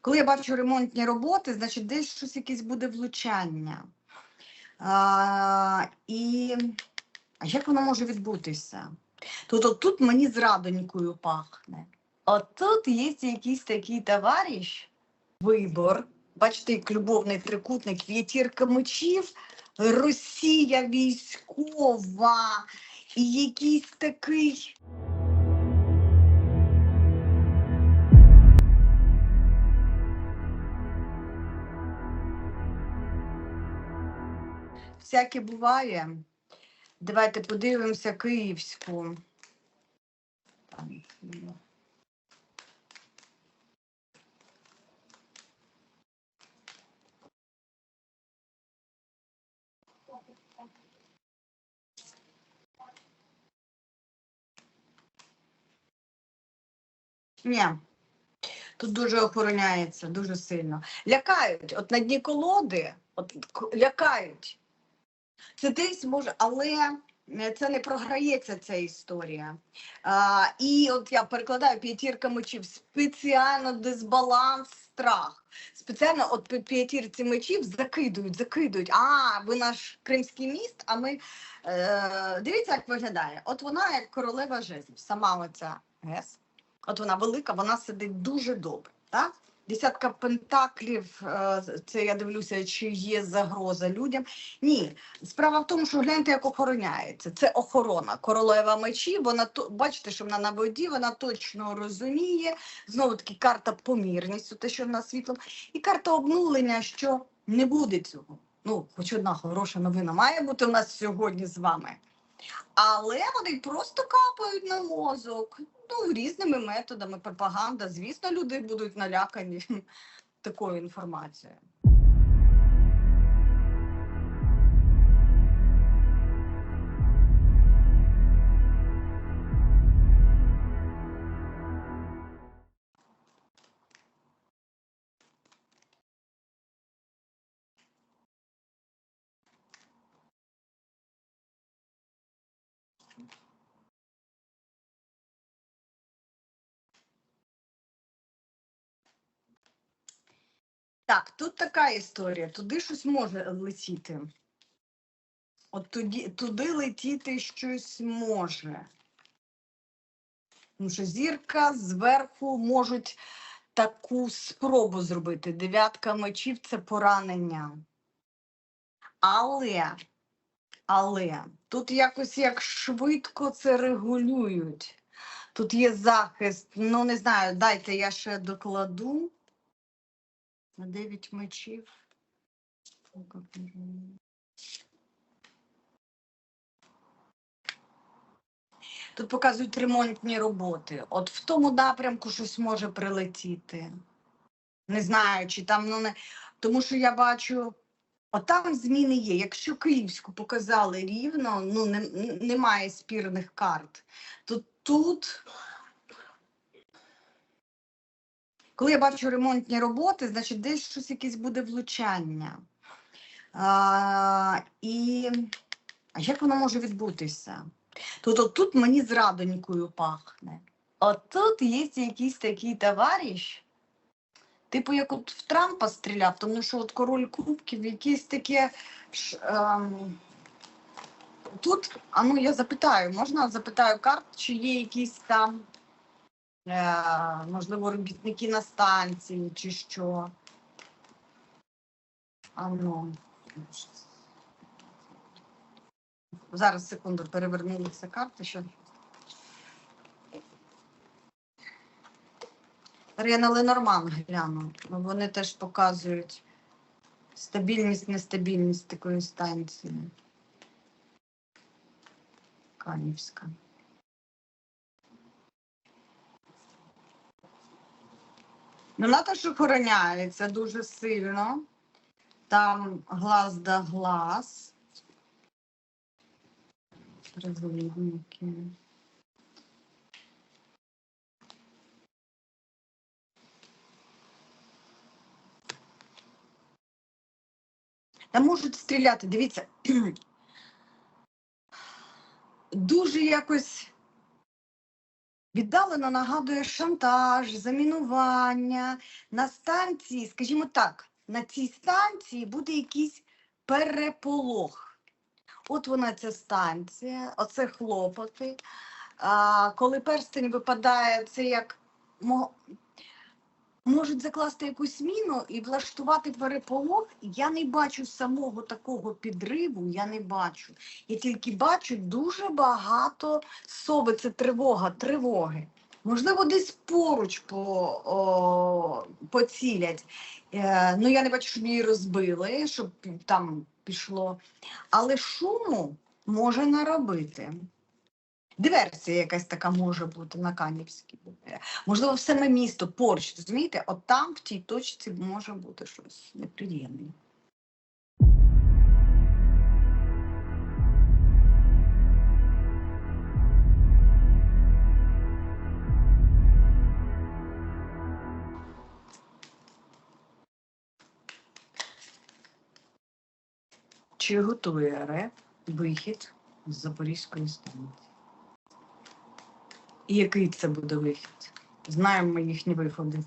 Коли я бачу ремонтні роботи, значить десь щось якесь буде влучання. А, і як воно може відбутися? От тут мені зрадонькою пахне. От тут є якийсь такий товариш, вибор. Бачите, як любовний трикутник, п'ятірка мечів, Росія військова, і якийсь такий. Всяке буває. Давайте подивимося київську. Ні. Тут дуже охороняється, дуже сильно. Лякають. От на дні колоди, от лякають. Це десь може, але е, це не програється ця історія. А, і от я перекладаю п'ятірка мечів спеціально дисбаланс, страх. Спеціально от п'ятірці мечів закидують, закидують. А, ви наш кримський міст, а ми е, дивіться, як виглядає. От вона як королева жезлів, сама оця гес. От вона велика, вона сидить дуже добре. Так? Десятка пентаклів, е, це я дивлюся, чи є загроза людям. Ні, справа в тому, що гляньте, як охороняється. Це охорона. Королева мечі, вона бачите, що вона на воді, вона точно розуміє. Знову таки карта помірністю, те, що вона світлом, і карта обнулення, що не буде цього. Ну, хоч одна хороша новина має бути у нас сьогодні з вами. Але вони просто капають на мозок. Ну, різними методами, пропаганда. Звісно, люди будуть налякані такою інформацією. Так, тут така історія. Туди щось може летіти. От туди, туди летіти щось може. Тому що зірка зверху можуть таку спробу зробити. Дев'ятка мечів це поранення. Але, але тут якось як швидко це регулюють. Тут є захист. Ну, не знаю, дайте я ще докладу. 9 мечів. Тут показують ремонтні роботи. От в тому напрямку щось може прилетіти. Не знаю, чи там ну не. Тому що я бачу, от там зміни є. Якщо Київську показали рівно, ну не, немає спірних карт, то тут. Коли я бачу ремонтні роботи, значить десь щось якесь буде влучання. А, і як воно може відбутися? Тут, тут мені зрадонькою пахне. От тут є якийсь такий товариш, типу, як от в Трампа стріляв, тому що от король кубків, якесь таке. Ем, тут, а ну я запитаю, можна запитаю карт, чи є якісь там, можливо, робітники на станції, чи що. А ну. Зараз секунду перевернулися карти. Що... Зараз Ленорман гляну. Вони теж показують стабільність, нестабільність такої станції. Канівська. Ну, теж охороняється дуже сильно. Там глаз да глаз. Розвідники. Та можуть стріляти, дивіться. Дуже якось віддалено нагадує шантаж, замінування. На станції, скажімо так, на цій станції буде якийсь переполох. От вона ця станція, оце хлопоти. А, коли перстень випадає, це як можуть закласти якусь міну і влаштувати переполох. Я не бачу самого такого підриву, я не бачу. Я тільки бачу дуже багато сови, це тривога, тривоги. Можливо, десь поруч по, о, поцілять. Е, ну, я не бачу, щоб її розбили, щоб там пішло. Але шуму може наробити. Диверсія якась така може бути на Канівській. Можливо, в саме місто поруч, розумієте? От там, в тій точці, може бути щось неприємне. Чи готує РЕП вихід з Запорізької станції? І який це буде вихід? Знаємо ми їхні виходи.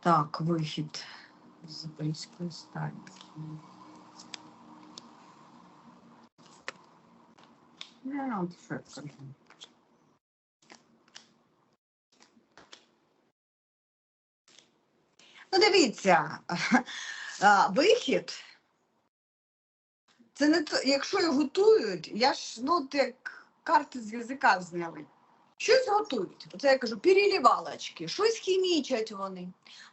Так, вихід з Запорізької станції. Я що я скажу. Ну, дивіться, вихід. Це не то, якщо його готують, я ж ну як карти з язика зняли. Щось готують. Оце я кажу, перелівалочки, щось хімічать вони.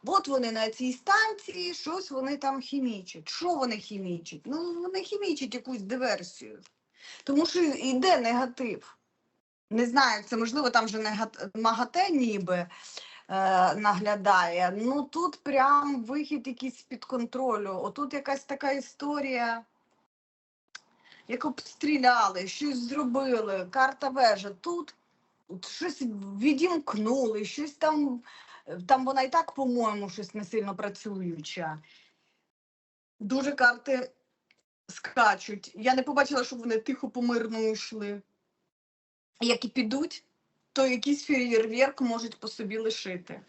От вони на цій станції, щось вони там хімічать. Що вони хімічать? Ну, вони хімічать якусь диверсію. Тому що йде негатив. Не знаю, це можливо там вже. МАГАТЕ ніби е, наглядає. Ну тут прям вихід якийсь з-під контролю. Отут якась така історія як обстріляли, щось зробили, карта вежа. Тут щось відімкнули, щось там, там вона і так, по-моєму, щось не сильно працююча. Дуже карти скачуть. Я не побачила, щоб вони тихо помирно йшли. Як і підуть, то якийсь феєрверк можуть по собі лишити.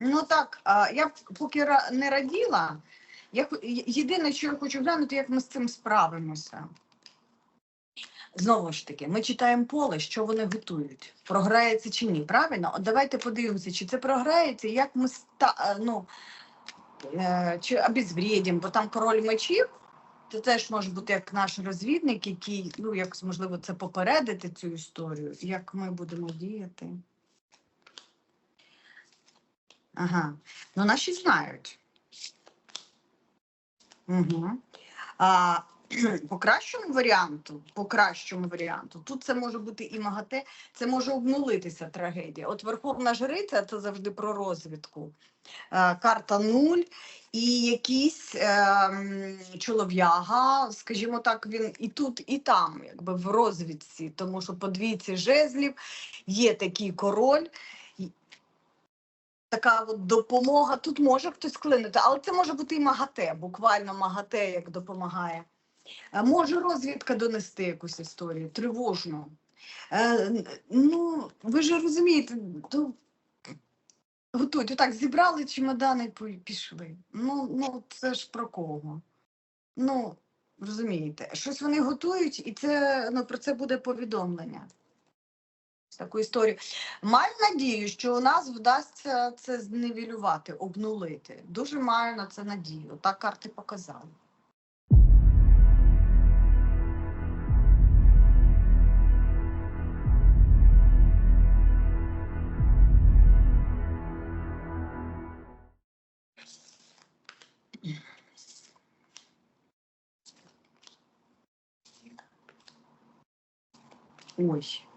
Ну так, я поки не раділа. Я, єдине, що я хочу глянути, як ми з цим справимося. Знову ж таки, ми читаємо поле, що вони готують. Програється чи ні. Правильно? От давайте подивимося, чи це програється, як ми ста, е, ну, е, чи обезвредимо, бо там король мечів, це теж може бути як наш розвідник, який, ну, як можливо, це попередити цю історію, як ми будемо діяти. Ага. Ну, наші знають. Угу. А, по кращому варіанту, по кращому варіанту, тут це може бути і МАГАТЕ, це може обнулитися трагедія. От Верховна Жриця це завжди про розвідку. Е, карта нуль, і якийсь е, чолов'яга, скажімо так, він і тут, і там, якби в розвідці, тому що по двійці жезлів є такий король. Така от допомога. Тут може хтось клинути, але це може бути і МАГАТЕ, буквально МАГАТЕ як допомагає. Е, Може розвідка донести якусь історію, тривожну. Е, ну, ви ж розумієте, то готують. Отак зібрали чемодани і пішли. Ну, ну це ж про кого? Ну, розумієте, щось вони готують, і це ну, про це буде повідомлення. Таку історію. Маю надію, що у нас вдасться це зневілювати, обнулити. Дуже маю на це надію. Так карти показали. Ой.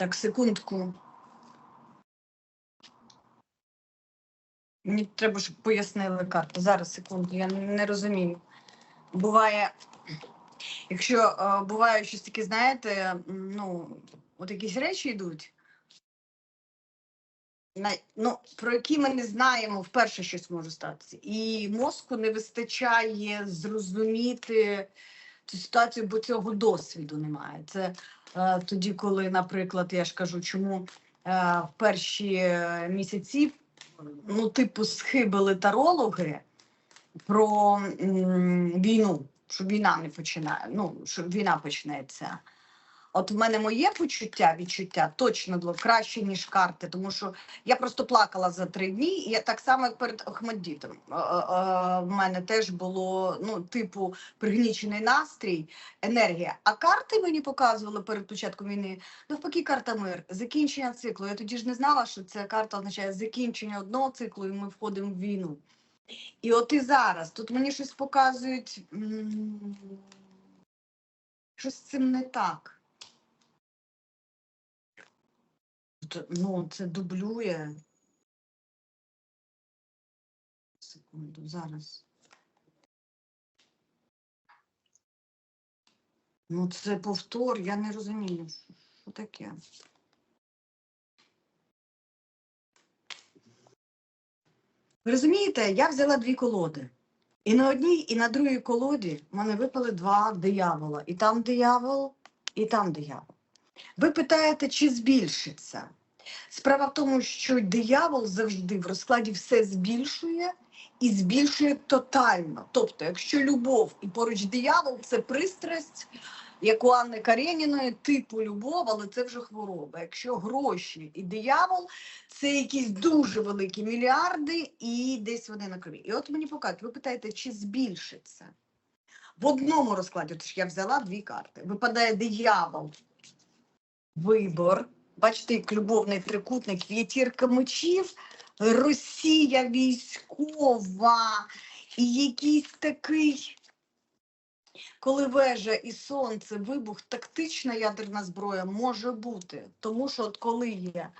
Так, секундку. Мені треба, щоб пояснили карту. Зараз, секунду, я не розумію. Буває, якщо е, буває щось таке, знаєте, ну, от якісь речі йдуть, ну, про які ми не знаємо, вперше щось може статися. І мозку не вистачає зрозуміти ситуацію, бо цього досвіду немає. Це е, тоді, коли, наприклад, я ж кажу, чому е, в перші е, місяці, ну, типу, схибили тарологи про м, війну, що війна не починає, ну, що війна почнеться. От в мене моє почуття, відчуття точно було краще, ніж карти, тому що я просто плакала за три дні, і я так само, як перед Охмаддітом. Е, е, е, В мене теж було ну, типу пригнічений настрій, енергія. А карти мені показували перед початком війни. Навпаки, карта мир, закінчення циклу. Я тоді ж не знала, що ця карта означає закінчення одного циклу, і ми входимо в війну. І от і зараз тут мені щось показують. Щось з цим не так. Ну, це дублює. Секунду, зараз. Ну, це повтор, я не розумію, що таке. Ви розумієте, я взяла дві колоди. І на одній, і на другій колоді в мене випали два диявола. І там диявол, і там диявол. Ви питаєте, чи збільшиться? Справа в тому, що диявол завжди в розкладі все збільшує і збільшує тотально. Тобто, якщо любов і поруч диявол це пристрасть, як у Анни Кареніної, типу любов, але це вже хвороба. Якщо гроші і диявол, це якісь дуже великі мільярди, і десь вони на крові. І от мені покажуть, ви питаєте, чи збільшиться? В одному розкладі, тож я взяла дві карти. Випадає диявол, вибор. Бачите, любовний трикутник, п'ятірка мечів, Росія військова і якийсь такий, коли вежа і сонце, вибух, тактична ядерна зброя може бути. Тому що от коли є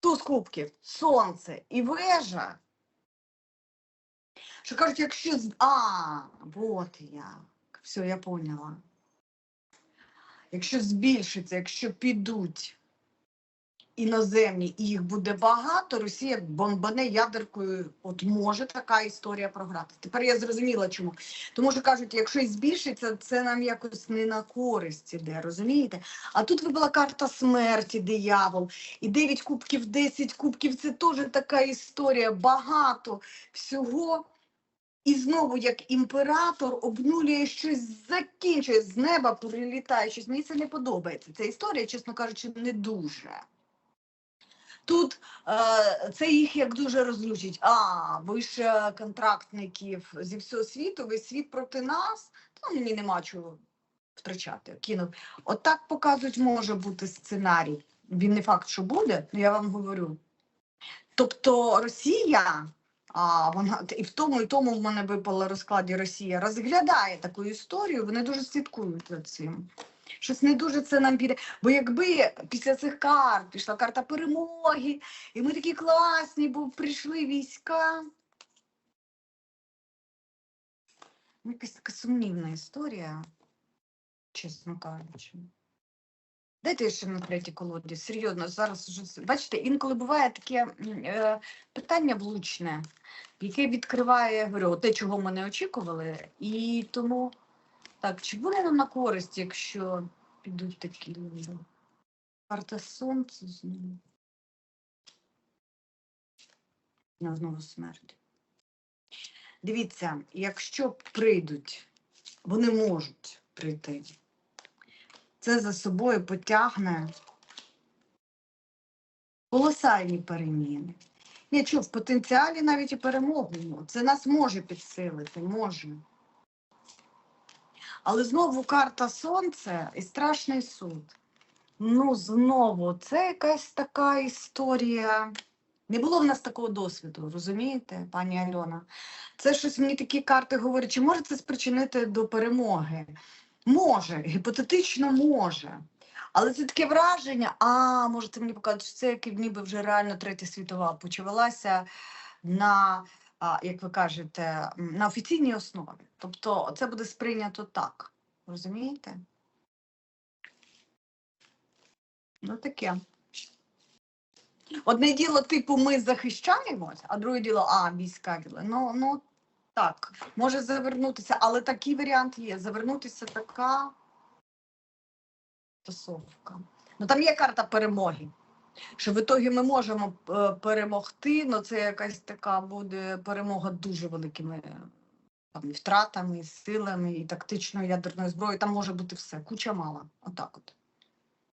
туз кубків, сонце і вежа, що кажуть, якщо а, от як, все, я поняла. Якщо збільшиться, якщо підуть іноземні і їх буде багато, Росія бомбане ядеркою. От може така історія програти. Тепер я зрозуміла, чому. Тому що кажуть, якщо збільшиться, це нам якось не на користь іде, розумієте? А тут вибила карта смерті, диявол, і 9 кубків, 10 кубків це теж така історія, багато всього. І знову, як імператор, обнулює щось, закінчує з неба, прилітає щось. Мені це не подобається. Ця історія, чесно кажучи, не дуже. Тут е, це їх як дуже розлючить. А, ви ж контрактників зі всього світу, весь світ проти нас, то мені нема чого втрачати. Кинув. От показують, може бути сценарій. Він не факт, що буде, але я вам говорю. Тобто Росія, а вона і в тому, і тому в мене випало розкладі Росія, розглядає таку історію, вони дуже слідкують за цим. Щось не дуже це нам піде. Бо якби після цих карт пішла карта перемоги, і ми такі класні, бо прийшли війська. Ну, Якась така сумнівна історія, чесно кажучи. Дайте ще на третій колоді, серйозно, зараз вже бачите, інколи буває таке е, питання влучне, яке відкриває, говорю, те, чого ми не очікували, і тому так, чи буде нам на користь, якщо підуть такі люди? Карта сонця знову. Ну, знову смерть. Дивіться, якщо прийдуть, вони можуть прийти. Це за собою потягне колосальні переміни. Ні, чув, в потенціалі навіть і перемогу. Це нас може підсилити, може. Але знову карта Сонце і страшний суд. Ну, знову, це якась така історія. Не було в нас такого досвіду, розумієте, пані Альона? Це щось мені такі карти говорять, чи може це спричинити до перемоги? Може, гіпотетично може. Але це таке враження, а може це мені показує, що це як ніби вже реально третя світова почалася на, як ви кажете, на офіційній основі. Тобто це буде сприйнято так. Розумієте? Ну таке. Одне діло, типу, ми захищаємось, а друге діло, а, війська діли. Ну, ну так, може завернутися, але такий варіант є. Завернутися така тусовка. Ну там є карта перемоги. Що в ітогі ми можемо е, перемогти, але це якась така буде перемога дуже великими там, і втратами, і силами, і тактичною ядерною зброєю. Там може бути все. Куча мала. Отак от.